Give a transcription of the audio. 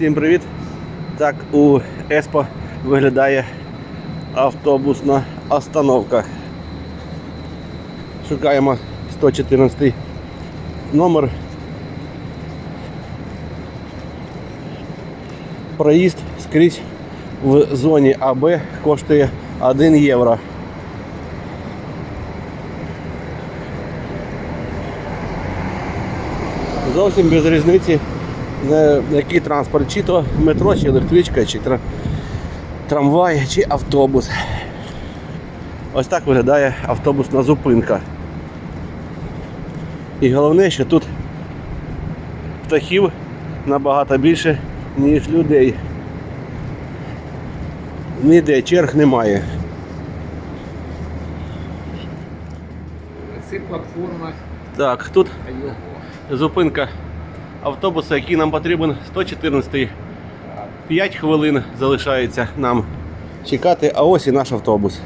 Всім привіт! Так у Еспо виглядає автобусна остановка. Шукаємо 114 номер. Проїзд скрізь в зоні АБ коштує 1 євро. Зовсім без різниці, який транспорт, чи то метро, чи електричка, чи трамвай, чи автобус. Ось так виглядає автобусна зупинка. І головне, що тут птахів набагато більше, ніж людей. Ніде черг немає. Це платформа Так, тут зупинка автобуса, який нам потрібен 114. 5 хвилин залишається нам чекати, а ось і наш автобус.